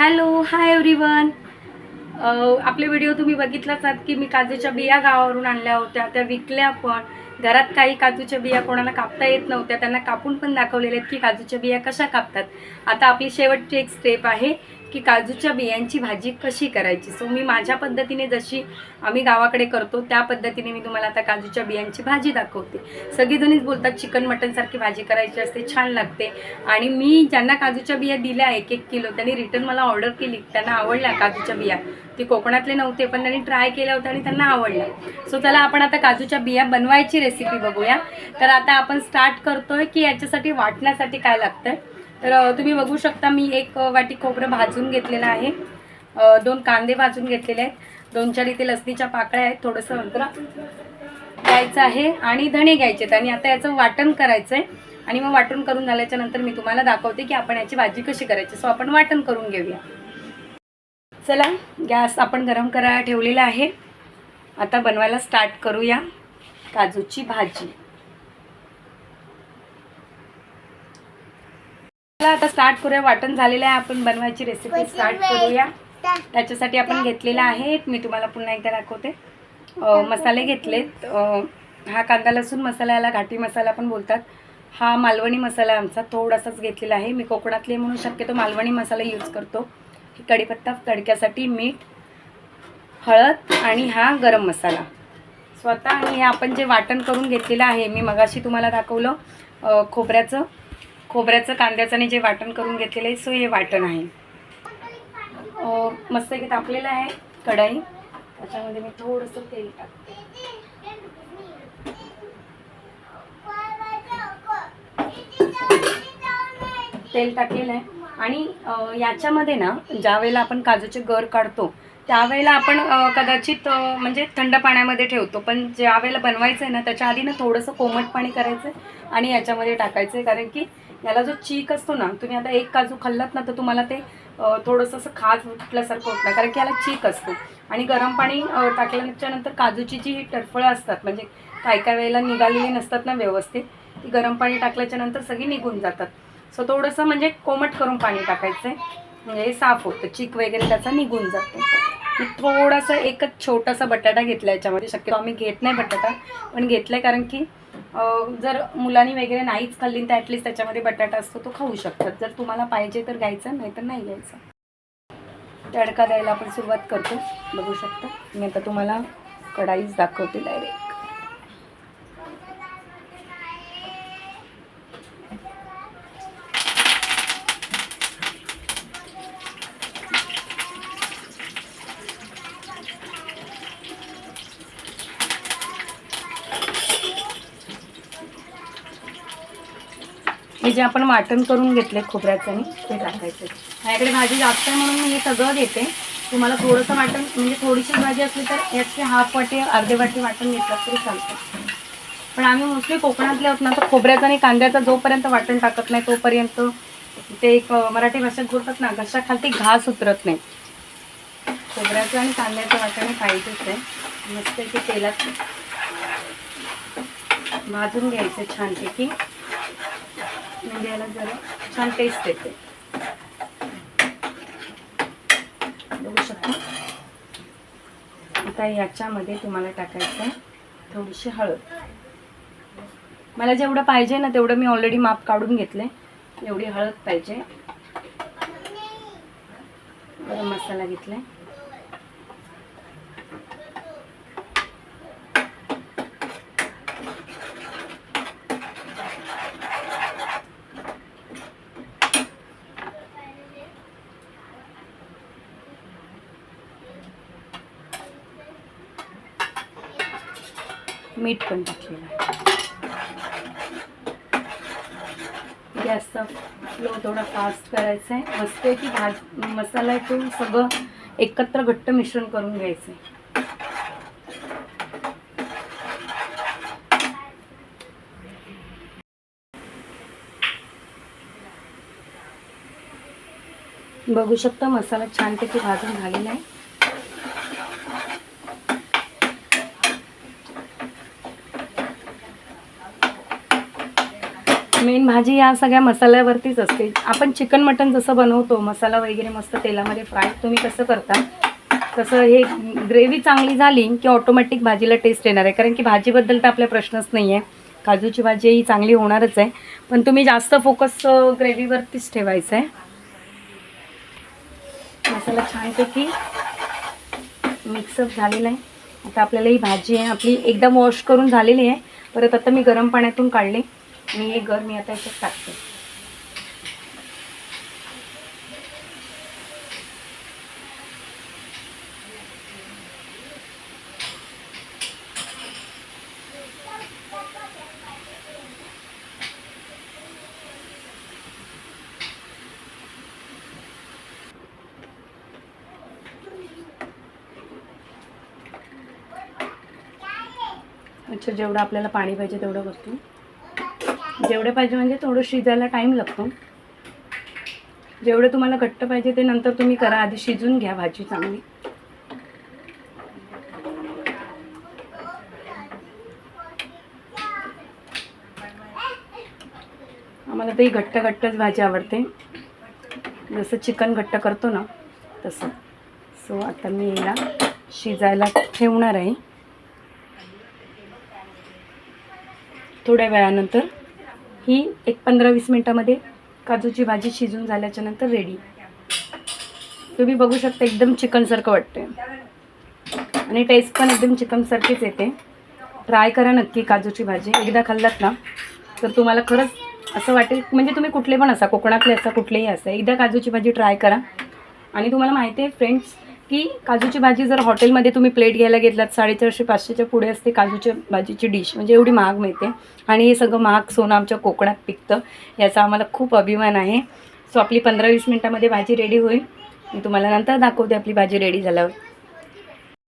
Hello hi everyone आपले video तुम्ही बघितलाच आहात की मी काजूच्या बिया गावावरून आणल्या होत्या. त्या विकल्या पण. घरात काही काजूच्या बिया कोणाला कापता येत नव्हत्या त्यांना कापून पण दाखवलेल्या आहेत की काजूच्या बिया कशा कापतात. आता आपली शेवटची एक स्टेप आहे की काजूच्या बियांची भाजी कशी करायची. सो मी माझ्या पद्धतीने जशी आम्ही गावाकडे करतो त्या पद्धतीने मी तुम्हाला आता काजूच्या बियांची भाजी दाखवते. सगळीजणीच बोलतात चिकन मटनसारखी भाजी करायची असते छान लागते. आणि मी ज्यांना काजूच्या बिया दिल्या एक एक किलो त्यांनी रिटर्न मला ऑर्डर केली त्यांना आवडल्या काजूच्या बिया. ते कोकणातले नव्हते पण त्यांनी ट्राय केल्या होत्या आणि त्यांना आवडलं. सो चला आपण आता काजूच्या बिया बनवायची रेसिपी बघूया. तर आता आपण स्टार्ट करतोय की याच्यासाठी वाटण्यासाठी काय लागतंय. तर तुम्ही बघू शकता मी एक वाटी खोबरं भाजून घेतलेलं आहे. दोन कांदे भाजून घेतलेले आहेत. दोन चार इथे लसणीच्या पाकळ्या आहेत थोडंसं अंतर घ्यायचं आहे आणि धणे घ्यायचे आहेत. आणि आता याचं वाटण करायचं आहे आणि मग वाटण करून झाल्याच्यानंतर मी तुम्हाला दाखवते की आपण याची भाजी कशी करायची. सो आपण वाटण करून घेऊया. चला गॅस आपण गरम करायला ठेवलेला आहे. आता बनवायला स्टार्ट करूया. काजूची भाजी. चला आता स्टार्ट करूया. वाटण झालेलं आहे. आपण बनवायची रेसिपी स्टार्ट करूया. त्याच्यासाठी आपण घेतलेला आहे. मी तुम्हाला पुन्हा एकदा दाखवते. मसाले घेतलेत. हा कांदा लसूण मसाला याला घाटी मसाला पण बोलतात. हा मालवणी मसाला आमचा. थोडासाच घेतलेला आहे. मी कोकणातली म्हणून शक्यतो मालवणी मसाला यूज करतो. की कढीपत्ता तडक्यासाठी मीठ हळद आणि हा गरम मसाला. स्वतः आणि हे आपण जे वाटण करून घेतलेलं आहे मी मगाशी तुम्हाला दाखवलं खोबऱ्याचं. खोबऱ्याचं कांद्याचं आणि जे वाटण करून घेतलेलं आहे सो हे वाटण आहे. मस्त की तापलेलं आहे कढाई. त्याच्यामध्ये मी थोडंसं तेल टाकते. तेल टाकलेलं आहे. आणि याच्यामध्ये ना ज्या वेळेला आपण काजूचे गर काढतो त्यावेळेला आपण कदाचित म्हणजे थंड पाण्यामध्ये ठेवतो. पण ज्या वेळेला बनवायचं आहे ना त्याच्या आधी ना थोडंसं कोमट पाणी करायचं आहे आणि याच्यामध्ये टाकायचं आहे कारण की याला जो चीक असतो ना तुम्ही आता एक काजू खाल्लात ना तर तुम्हाला ते थोडंसं असं खाज उठल्यासारखं होत नाही. कारण की याला चीक असतो. आणि गरम पाणी टाकल्याच्यानंतर टाकल्याच्या नंतर काजूची जी टरफळं असतात म्हणजे काय काय वेळेला निघालेली नसतात ना व्यवस्थित ती गरम पाणी टाकल्याच्या नंतर सगळी निघून जातात. सो थोडंसं म्हणजे कोमट करून पाणी टाकायचं आहे म्हणजे हे साफ होतं. चीक वगैरे त्याचा निघून जातो. मी थोडासा एकच छोटासा बटाटा घेतला याच्यामध्ये. शक्यतो आम्ही घेत नाही बटाटा पण घेतला आहे कारण की जर मुलांनी वगैरे नाहीच खाल्ली तर ॲटलिस्ट त्याच्यामध्ये बटाटा असतो तो खाऊ शकतात. जर तुम्हाला पाहिजे तर घ्यायचं नाही तर नाही घ्यायचं. तडका द्यायला आपण सुरुवात करतो. बघू शकता. मी आता तुम्हाला कढाईच दाखवते डायरेक्ट हे जे आपण वाटण करून घेतले खोबऱ्याचं आणि ते टाकायचं. माझ्याकडे भाजी जास्त आहे म्हणून मी हे सगळं देते. तुम्हाला थोडंसं वाटण म्हणजे थोडीशी भाजी असली तर याचे हाफ वाटी अर्धे वाटी वाटण घेतलं तरी चालतं. पण आम्ही मोस्टली कोकणातले आहोत ना तर खोबऱ्याचं आणि कांद्याचं जोपर्यंत वाटण टाकत नाही तोपर्यंत ते एक मराठी भाषेत बोलतात ना घशाखालती घास उतरत नाही. खोबऱ्याचं आणि कांद्याचं वाटण हे पाहिजेच आहे. मस्त ते तेलात भाजून घ्यायचं छानपैकी. म्हणजे याला जरा छान टेस्ट येते. बघू शकता? आता याच्यामध्ये तुम्हाला टाकायचं आहे थोडीशी हळद. मला जेवढं पाहिजे ना तेवढं मी ऑलरेडी माप काढून घेतले एवढी हळद पाहिजे. गरम मसाला घेतलाय. मीठ पण टाकलेलं आहे. गॅसचा फ्लो थोडा फास्ट करायचा आहे. मस्त आहे की भाज मसाला आहे तो सगळं एकत्र घट्ट मिश्रण करून घ्यायचं आहे. बघू शकता मसाला छानपैकी भाजून झालेला आहे. मेन भाजी या सगळ्या मसाल्यावरतीच असते. आपण चिकन मटन जसं बनवतो मसाला वगैरे मस्त तेलामध्ये फ्राय तुम्ही कसं करता? तसं हे ग्रेव्ही चांगली झाली की ऑटोमॅटिक भाजीला टेस्ट येणार आहे. कारण की भाजीबद्दल तर आपला प्रश्नच नाही आहे काजूची भाजी ही चांगली होणारच आहे. पण तुम्ही जास्त फोकस ग्रेव्हीवरतीच ठेवायचं आहे मसाला छानपैकी मिक्सअप झालेला आहे. आता आपल्याला ही भाजी आहे आपली एकदम वॉश करून झालेली आहे. परत आता मी गरम पाण्यातून काढली. मी हे गर मी आता याच्यात टाकते. अच्छा जेवढं आपल्याला पाणी पाहिजे तेवढं करतो. जेवढं पाहिजे म्हणजे थोडं शिजायला टाईम लागतो. जेवढे तुम्हाला घट्ट पाहिजे ते नंतर तुम्ही करा. आधी शिजून घ्या भाजी चांगली. आम्हाला तर ही घट्ट घट्टच भाजी आवडते. जसं चिकन घट्ट करतो ना तसं. सो आता मी हिला शिजायला ठेवणार आहे. थोड्या वेळानंतर ही एक पंधरा वीस मिनटामध्ये काजूची भाजी शिजून झाल्याच्यानंतर रेडी तुम्ही बघू शकता एकदम चिकनसारखं वाटते आणि टेस्ट पण एकदम चिकनसारखीच येते. ट्राय करा नक्की काजूची भाजी. एकदा खाल्लात ना तर तुम्हाला खरंच असं वाटेल म्हणजे तुम्ही कुठले पण असा कोकणातले असा कुठलेही असा एकदा काजूची भाजी ट्राय करा. आणि तुम्हाला माहिती आहे फ्रेंड्स की काजूची भाजी जर हॉटेलमध्ये तुम्ही प्लेट घ्यायला घेतलात साडेचारशे पाचशेच्या पुढे असते काजूच्या भाजीची डिश. म्हणजे एवढी महाग मिळते. आणि हे सगळं महाग सोनं आमच्या कोकणात पिकतं. याचा आम्हाला खूप अभिमान आहे. सो आपली पंधरा वीस मिनटामध्ये भाजी रेडी होईल. मी तुम्हाला नंतर दाखवते आपली भाजी रेडी झाल्यावर.